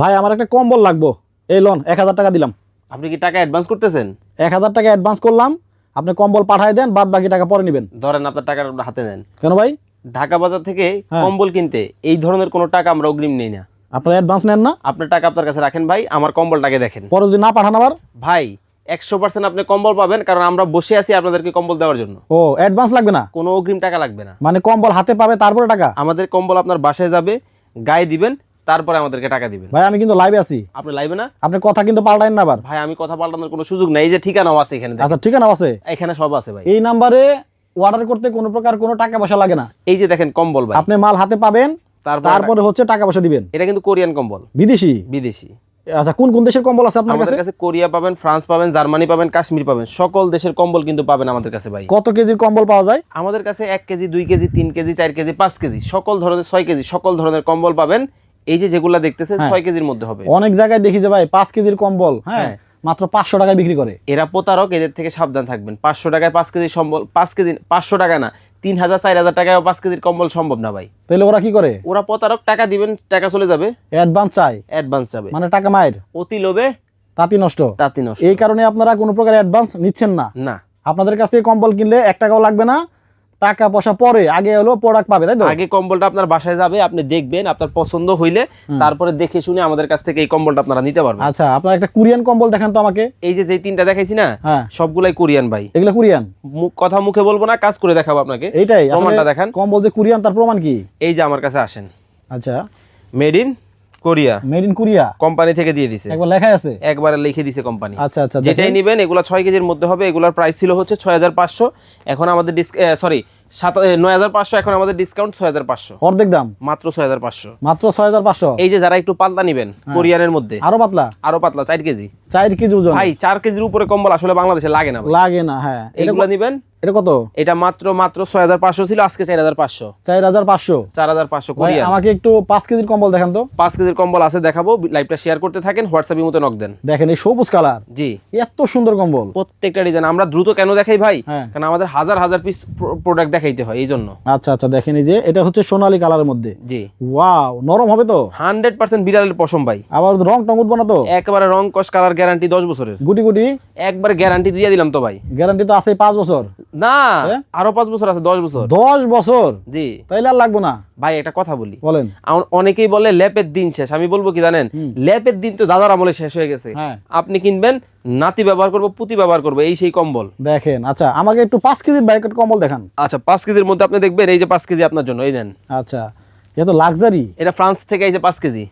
ভাই আমার একটা কম্বল লাগবো। এই লোন এক হাজার টাকা দিলাম। আপনি কি টাকা অ্যাডভান্স করতেছেন? এক হাজার টাকা অ্যাডভান্স করলাম। আপনি কম্বল পাঠাই দেন বাদ বাকি টাকা পরে নেবেন। ধরেন আপনার আপনার হাতে নেন। কেন ভাই? ঢাকা বাজার থেকে হ্যাঁ। কম্বল কিনতে এই ধরনের কোনো টাকা আমরা অগ্রিম নেই না। আপনার অ্যাডভান্স নেন না? আপনার টাকা আপনার কাছে রাখেন ভাই আমার কম্বলটাকে দেখেন। পরে যদি না পাঠান আবার? ভাই একশো পার্সেন্ট আপনি কম্বল পাবেন কারণ আমরা বসে আছি আপনাদেরকে কম্বল দেওয়ার জন্য। ও অ্যাডভান্স লাগবে না? কোনো অগ্রিম টাকা লাগবে না। মানে কম্বল হাতে পাবে তারপরে টাকা? আমাদের কম্বল আপনার বাসায় যাবে গায়ে দিবেন তারপরে আমাদেরকে টাকা দিবেন। ভাই আমি কিন্তু লাইভে আছি। আপনি লাইভে না? আপনি কথা কিন্তু পাল্টাইন না আবার। ভাই আমি কথা পাল্টানোর কোনো সুযোগ নেই। যে ঠিকানাও আছে এখানে আচ্ছা ঠিকানা আছে? এখানে সব আছে ভাই। এই নাম্বারে অর্ডার করতে কোনো প্রকার কোনো টাকা পয়সা লাগে না। এই যে দেখেন কম্বল ভাই। আপনি মাল হাতে পাবেন তারপরে হচ্ছে টাকা পয়সা দিবেন। এটা কিন্তু কোরিয়ান কম্বল। বিদেশি? বিদেশি। আচ্ছা কোন কোন দেশের কম্বল আছে আপনার কাছে? কাছে কোরিয়া পাবেন ফ্রান্স পাবেন জার্মানি পাবেন কাশ্মীর পাবেন। সকল দেশের কম্বল কিন্তু পাবেন আমাদের কাছে ভাই। কত কেজির কম্বল পাওয়া যায়? আমাদের কাছে এক কেজি দুই কেজি তিন কেজি চার কেজি পাঁচ কেজি। সকল ধরনের ছয় কেজি সকল ধরনের কম্বল পাবেন। এই যে যেগুলা দেখতেছেন হ্যাঁ। ছয় কেজির মধ্যে হবে। অনেক জায়গায় দেখি যে ভাই পাঁচ কেজির কম্বল হ্যাঁ হ্যাঁ। মাত্র পাঁচশো টাকায় বিক্রি করে। এরা প্রতারক এদের থেকে সাবধান থাকবেন। পাঁচশো টাকায় পাঁচ কেজি সম্বল পাঁচ কেজি পাঁচশো টাকা না তিন হাজার চার হাজার টাকায় পাঁচ কেজির কম্বল সম্ভব না ভাই। তাহলে ওরা কি করে? ওরা প্রতারক টাকা দিবেন টাকা চলে যাবে। অ্যাডভান্স চাই অ্যাডভান্স যাবে। মানে টাকা মায়ের। অতি লোভে তাঁতি নষ্ট। তাঁতি নষ্ট। এই কারণে আপনারা কোনো প্রকার অ্যাডভান্স নিচ্ছেন না। না। আপনাদের কাছ থেকে কম্বল কিনলে এক টাকাও লাগবে না টাকা পয়সা পরে আগে হলো প্রোডাক্ট পাবে তাই তো? আগে কম্বলটা আপনার বাসায় যাবে আপনি দেখবেন আপনার পছন্দ হইলে তারপরে দেখে শুনে আমাদের কাছ থেকে এই কম্বলটা আপনারা নিতে পারবেন। আচ্ছা আপনার একটা কোরিয়ান কম্বল দেখান তো আমাকে। এই যে যে তিনটা দেখাইছি না হ্যাঁ। সবগুলাই কোরিয়ান ভাই। এগুলো কোরিয়ান? মুখ কথা মুখে বলব না কাজ করে দেখাবো আপনাকে। এইটাই প্রমাণটা দেখান। কম্বল যে কোরিয়ান তার প্রমাণ কি? এই যে আমার কাছে আসেন। আচ্ছা। Made in Korea. Made in Korea company থেকে দিয়ে দিছে। একবার লেখাই আছে? একবারে লিখে দিছে কোম্পানি আচ্ছা আচ্ছা যেটাই। নিবেন এগুলো ছয় কেজির মধ্যে হবে এগুলোর প্রাইস ছিল হচ্ছে ছয় হাজার পাঁচশো। এখন আমাদের সরি নয় হাজার পাঁচশো এখন আমাদের ডিসকাউন্ট ছয় হাজার পাঁচশো। অর্ধেক দাম? মাত্র ছয় হাজার পাঁচশো। মাত্র ছয় হাজার পাঁচশো? এই যে যারা একটু পাতলা নিবেন কোরিয়ানের মধ্যে। আরও পাতলা? আরও পাতলা চার কেজি। চার কেজি ওজন? ভাই চার কেজির উপরে কম্বল আসলে বাংলাদেশে লাগে না লাগে না হ্যাঁ। এগুলো নিবেন এটা কত? এটা মাত্র মাত্র ছয় হাজার পাঁচশো ছিল আজকে চার হাজার পাঁচশো। চার হাজার পাঁচশো? চার হাজার পাঁচশো আমাকে একটু পাঁচ কেজির কম্বল দেখান তো। পাঁচ কেজির কম্বল আছে দেখাবো লাইভটা শেয়ার করতে থাকেন হোয়াটসঅ্যাপের মতো নক দেন। দেখেন এই সবুজ কালার। জি। এত সুন্দর কম্বল। প্রত্যেকটা ডিজাইন আমরা দ্রুত কেন দেখাই ভাই? হ্যাঁ। কারণ আমাদের হাজার হাজার পিস প্রোডাক্ট দেখাইতে হয় এই জন্য আচ্ছা আচ্ছা দেখেন এই যে এটা হচ্ছে সোনালী কালারের মধ্যে। জি। ওয়াও নরম হবে তো? হান্ড্রেড পার্সেন্ট বিড়ালের পশম ভাই। আবার রং টং উঠবো না তো? একবারে রং কস কালার গ্যারান্টি দশ বছরের। গুটি গুটি। একবার গ্যারান্টি দিয়ে দিলাম তো ভাই। গ্যারান্টি তো আছে পাঁচ বছর। না? আরও পাঁচ বছর আছে দশ বছর। দশ বছর? জি। তাইলে আর লাগবো না। ভাই একটা কথা বলি। বলেন। অনেকেই বলে ল্যাপের দিন শেষ। আমি বলব কি জানেন? ল্যাপের দিন তো দাদার আমলে শেষ হয়ে গেছে। হ্যাঁ। আপনি কিনবেন নাতি ব্যবহার করব পুঁতি ব্যবহার করব এই সেই কম্বল। দেখেন আচ্ছা আমাকে একটু পাঁচ কেজির ব্যাকেট কম্বল দেখান। আচ্ছা পাঁচ কেজির মধ্যে আপনি দেখবেন এই যে পাঁচ কেজি আপনার জন্য এই দেন। আচ্ছা এ তো লাক্সারি। এটা ফ্রান্স থেকে এই যে পাঁচ কেজি।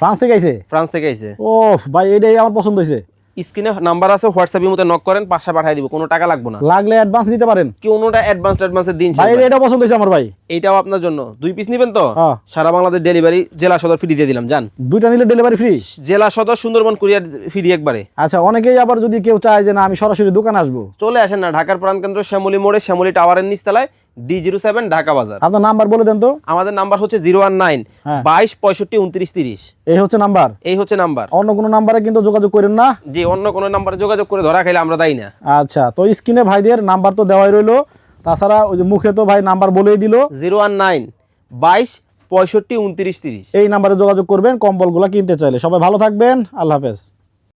ফ্রান্স থেকে আইছে? ফ্রান্স থেকে আইছে। ও ভাই এটাই আমার পছন্দ হয়েছে স্ক্রিনে নাম্বার আছে হোয়াটসঅ্যাপের মধ্যে নক করেন পাশা পাঠিয়ে দিব কোনো টাকা লাগবে না। লাগলে অ্যাডভান্স নিতে পারেন। কোনোটা অ্যাডভান্স অ্যাডভান্সের দিন ভাই। এটা পছন্দ হয়েছে আমার ভাই। এইটাও আপনার জন্য। দুই পিস নেবেন তো? হ্যাঁ। সারা বাংলাদেশ ডেলিভারি জেলা সদর ফ্রি দিয়ে দিলাম জান। দুইটা নিলে ডেলিভারি ফ্রি জেলা সদর সুন্দরবন কুরিয়ার ফ্রি একবারে। আচ্ছা অনেকেই আবার যদি কেউ চায় যে না আমি সরাসরি দোকান আসব। চলে আসেন না ঢাকার প্রাণকেন্দ্র শ্যামলী মোড়ে শ্যামলী টাওয়ারের নিচতলায়। ডি জিরো সেভেন ঢাকা বাজার। আপনার নাম্বার বলে দেন তো। আমাদের নাম্বার হচ্ছে জিরো ওয়ান নাইন। বাইশ পঁয়ষট্টি উনত্রিশ তিরিশ। এই হচ্ছে নাম্বার? এই হচ্ছে নাম্বার। অন্য কোনো নাম্বারে কিন্তু যোগাযোগ করেন না? যে অন্য কোনো নাম্বারে যোগাযোগ করে ধরা খাইলে আমরা দায়ী না। আচ্ছা তো স্ক্রিনে ভাইদের নাম্বার তো দেওয়াই রইল। তাছাড়া ওই যে মুখে তো ভাই নাম্বার বলেই দিল। জিরো ওয়ান নাইন বাইশ পঁয়ষট্টি উনত্রিশ তিরিশ। এই নাম্বারে যোগাযোগ করবেন কম্বলগুলো কিনতে চাইলে। সবাই ভালো থাকবেন আল্লাহ হাফেজ।